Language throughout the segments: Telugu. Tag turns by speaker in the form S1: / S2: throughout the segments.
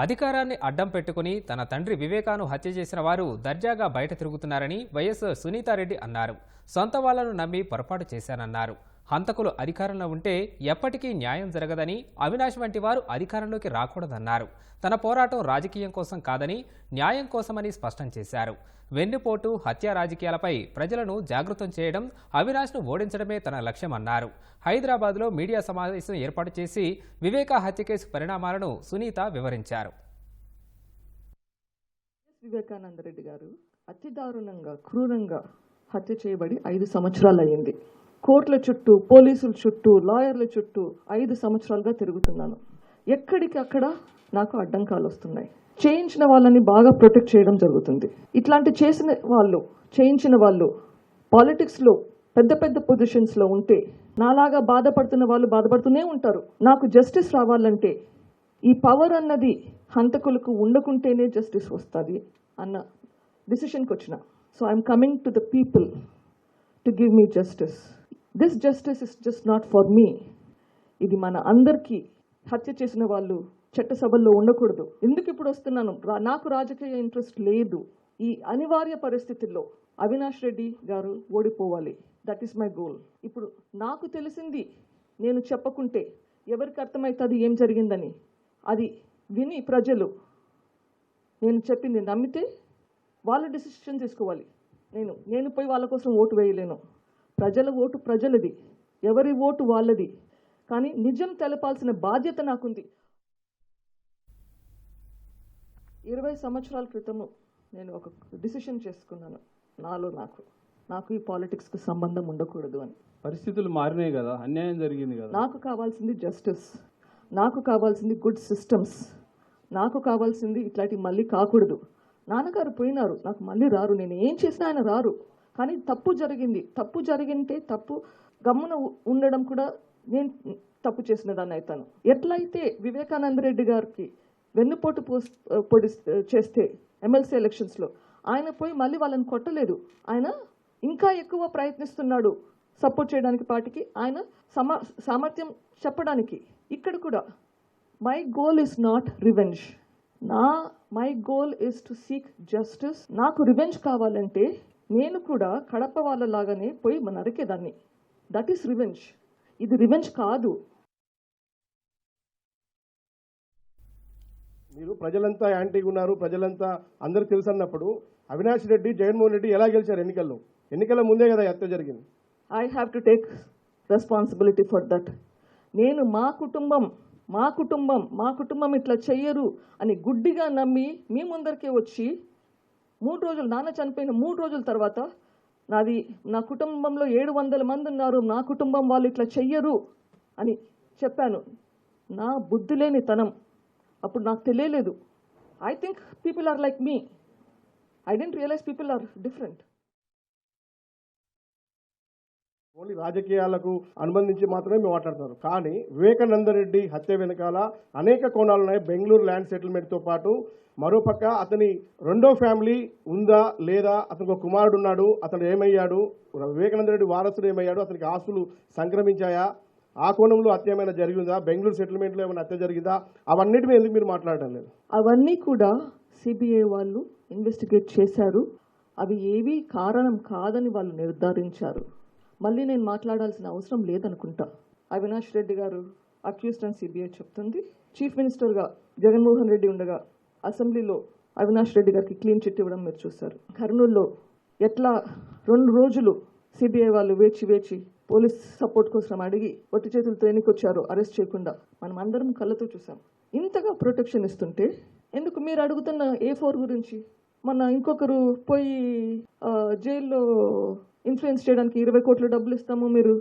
S1: అధికారాన్ని అడ్డం పెట్టుకుని తన తండ్రి వివేకాను హత్య చేసిన వారు దర్జాగా బయట తిరుగుతున్నారని వైఎస్ సునీతారెడ్డి అన్నారు. సొంత వాళ్ళను నమ్మి పొరపాటు చేశానన్నారు. హంతకులు అధికారంలో ఉంటే ఎప్పటికీ న్యాయం జరగదని అవినాష్ వంటి వారు అధికారంలోకి రాకూడదన్నారు. తన పోరాటం రాజకీయం కోసం కాదని న్యాయం కోసమని స్పష్టం చేశారు. వెన్నుపోటు హత్య రాజకీయాలపై ప్రజలను జాగృతం చేయడం అవినాష్ను ఓడించడమే తన లక్ష్యమన్నారు. హైదరాబాద్లో మీడియా సమావేశం ఏర్పాటు చేసి వివేకా హత్య కేసు పరిణామాలను సునీత వివరించారు.
S2: వివేకానంద రెడ్డి గారు అతి దారుణంగా క్రూరంగా హత్య చేయబడి ఐదు సంవత్సరాలు అయ్యింది కోర్టుల చుట్టూ పోలీసుల చుట్టూ లాయర్ల చుట్టూ ఐదు సంవత్సరాలుగా తిరుగుతున్నాను. ఎక్కడికి అక్కడ నాకు అడ్డంకాలు వస్తున్నాయి. చేయించిన వాళ్ళని బాగా ప్రొటెక్ట్ చేయడం జరుగుతుంది. ఇట్లాంటి చేసిన వాళ్ళు చేయించిన వాళ్ళు పాలిటిక్స్లో పెద్ద పెద్ద పొజిషన్స్లో ఉంటే నాలాగా బాధపడుతున్న వాళ్ళు బాధపడుతూనే ఉంటారు. నాకు జస్టిస్ రావాలంటే ఈ పవర్ అన్నది హంతకులకు ఉండకుంటేనే జస్టిస్ వస్తుంది అన్న డిసిషన్కి వచ్చిన so I'm coming to the people to give me justice. This justice is just not for me ఇది మన అందరికీ హత్య చేసిన వాళ్ళు చట్టసభల్లో ఉండకూడదు. ఎందుకు ఇప్పుడు వస్తున్నాను? రా- నాకు రాజకీయ ఇంట్రెస్ట్ లేదు. ఈ అనివార్య పరిస్థితుల్లో అవినాష్ రెడ్డి గారు ఓడిపోవాలి. దట్ ఈస్ మై గోల్ ఇప్పుడు నాకు తెలిసింది నేను చెప్పకుంటే ఎవరికి అర్థమవుతుంది ఏం జరిగిందని? అది విని ప్రజలు నేను చెప్పింది నమ్మితే వాళ్ళు డిసిషన్ తీసుకోవాలి. నేను నేను పోయి వాళ్ళ కోసం ఓటు వేయలేను. ప్రజల ఓటు ప్రజలది. ఎవరి ఓటు వాళ్ళది. కానీ నిజం తెలపాల్సిన బాధ్యత నాకుంది. ఇరవై సంవత్సరాల క్రితము నేను ఒక డిసిషన్ చేసుకున్నాను. నాలో నాకు నాకు ఈ పాలిటిక్స్కి సంబంధం ఉండకూడదు అని.
S3: పరిస్థితులు మారినాయి కదా అన్యాయం జరిగింది కదా.
S2: నాకు కావాల్సింది జస్టిస్ నాకు కావాల్సింది గుడ్ సిస్టమ్స్ నాకు కావాల్సింది ఇట్లాంటి మళ్ళీ కాకూడదు. నాన్నగారు పోయినారు నాకు మళ్ళీ రారు. నేను ఏం చేసినా ఆయన రారు. కానీ తప్పు జరిగింది. తప్పు జరిగింటే తప్పు గమ్మున ఉండడం కూడా నేను తప్పు చేసిన దాన్ని అవుతాను ఎట్లయితే వివేకానంద రెడ్డి గారికి వెన్నుపోటు పోస్ పొడి చేస్తే ఎమ్మెల్సీ ఎలక్షన్స్లో ఆయన పోయి మళ్ళీ వాళ్ళని కొట్టలేదు. ఆయన ఇంకా ఎక్కువ ప్రయత్నిస్తున్నాడు సపోర్ట్ చేయడానికి పార్టీకి. ఆయన సమా సామర్థ్యం చెప్పడానికి. ఇక్కడ కూడా my goal is not revenge నా my goal is to seek justice నాకు రివెంజ్ కావాలంటే నేను కూడా కడప వాళ్ళలాగానే పోయి నరికేదాన్ని. దట్ ఈస్ రివెంజ్ ఇది రివెంజ్ కాదు.
S4: మీరు ప్రజలంతా యాంటీగా ఉన్నారు ప్రజలంతా అందరికి తెలుసు అన్నప్పుడు అవినాష్ రెడ్డి జగన్మోహన్ రెడ్డి ఎలా గెలిచారు ఎన్నికల్లో? ఎన్నికల ముందే కదా హత్య జరిగింది.
S2: I have to take responsibility for that నేను మా కుటుంబం మా కుటుంబం మా కుటుంబం ఇట్లా చెయ్యరు అని గుడ్డిగా నమ్మి మీ ముందరికే వచ్చి మూడు రోజులు నాన్న చనిపోయిన మూడు రోజుల తర్వాత నాది నా కుటుంబంలో ఏడు వందల మంది ఉన్నారు. నా కుటుంబం వాళ్ళు ఇట్లా చెయ్యరు అని చెప్పాను. నా బుద్ధి లేని తనం. అప్పుడు నాకు తెలియలేదు. I think people are like me I didn't realize people are different
S4: only రాజకీయాలకు అనుబంధించి మాత్రమే మేము కానీ వివేకానంద రెడ్డి హత్య వెనకాల అనేక కోణాలు ఉన్నాయి. బెంగళూరు ల్యాండ్ సెటిల్మెంట్తో పాటు మరోపక్క అతని రెండో ఫ్యామిలీ ఉందా లేదా అతనికి ఒక కుమారుడు ఉన్నాడు అతను ఏమయ్యాడు వివేకానంద రెడ్డి వారసుడు ఏమయ్యాడు అతనికి ఆస్తులు సంక్రమించాయా ఆ కోణంలో హత్య ఏమైనా జరిగిందా బెంగళూరు సెటిల్మెంట్లో ఏమైనా హత్య జరిగిందా అవన్నిటి మీద ఎందుకు మీరు మాట్లాడటం లేదు?
S2: అవన్నీ కూడా సిబిఐ వాళ్ళు ఇన్వెస్టిగేట్ చేశారు. అవి ఏవి కారణం కాదని వాళ్ళు నిర్ధారించారు. మళ్ళీ నేను మాట్లాడాల్సిన అవసరం లేదనుకుంటా. అవినాష్ రెడ్డి గారు అక్యూస్డ్ అని సిబిఐ చెప్తుంది. చీఫ్ మినిస్టర్గా జగన్మోహన్ రెడ్డి ఉండగా అసెంబ్లీలో అవినాష్ రెడ్డి గారికి క్లీన్ చిట్ ఇవ్వడం మీరు చూశారు. కర్నూలులో ఎట్లా రెండు రోజులు సిబిఐ వాళ్ళు వేచి వేచి పోలీస్ సపోర్ట్ కోసం అడిగి ఒట్టి చేతులతో ఎన్నికొచ్చారో అరెస్ట్ చేయకుండా మనం అందరం కళ్ళతో చూసాం ఇంతగా ప్రొటెక్షన్ ఇస్తుంటే ఎందుకు మీరు అడుగుతున్న ఏ ఫోర్ గురించి? మన ఇంకొకరు పోయి జైల్లో ఇన్ఫ్లుయెన్స్ చేయడానికి ఇరవై కోట్ల డబ్బులు ఇస్తాము మీరు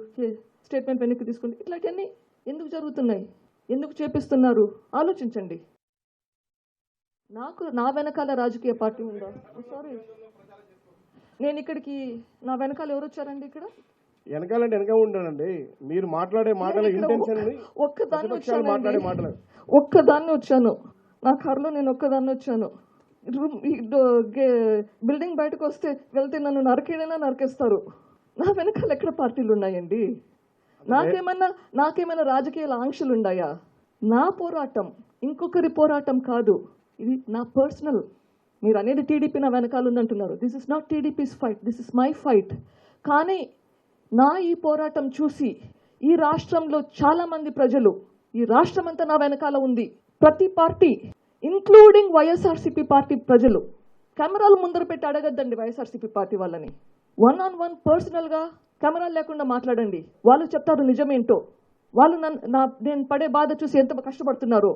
S2: స్టేట్మెంట్ వెనక్కి తీసుకోండి. ఇట్లాంటివన్నీ ఎందుకు జరుగుతున్నాయి? ఎందుకు చేపిస్తున్నారు? ఆలోచించండి. నాకు నా వెనకాల రాజకీయ పార్టీ ఉందా? సారీ నేను ఇక్కడికి నా వెనకాల ఎవరు వచ్చారండి ఇక్కడ?
S4: వెనకాలంటే వెనక ఉంటానండి. మీరు మాట్లాడే మాటల ఇంటెన్షన్
S2: ఒక్కదాన్ని.
S4: మాటలు.
S2: ఒక్కదాన్ని వచ్చాను. నా కారులో నేను ఒక్కదాన్ని వచ్చాను. బిల్డింగ్ బయటకు వస్తే వెళ్తే నన్ను నరకేదైనా నరికేస్తారు. నా వెనకాల ఎక్కడ పార్టీలు ఉన్నాయండి నాకేమన్నా నాకేమైనా రాజకీయాల ఆంక్షలు ఉన్నాయా నా పోరాటం ఇంకొకరి పోరాటం కాదు. ఇది నా పర్సనల్. మీరు అనేది టీడీపీ నా వెనకాల ఉందంటున్నారు this is not TDP's fight this is my fight కానీ నా ఈ పోరాటం చూసి ఈ రాష్ట్రంలో చాలామంది ప్రజలు ఈ రాష్ట్రం అంతా నా వెనకాల ఉంది. ప్రతి పార్టీ ఇంక్లూడింగ్ వైఎస్ఆర్సీపీ పార్టీ ప్రజలు. కెమెరాలు ముందర పెట్టి అడగద్దండి వైఎస్ఆర్సీపీ పార్టీ వాళ్ళని. వన్ ఆన్ వన్ పర్సనల్గా కెమెరాలు లేకుండా మాట్లాడండి. వాళ్ళు చెప్తారు నిజమేంటో. వాళ్ళు నన్ను నా నేను పడే బాధ చూసి ఎంత కష్టపడుతున్నారో.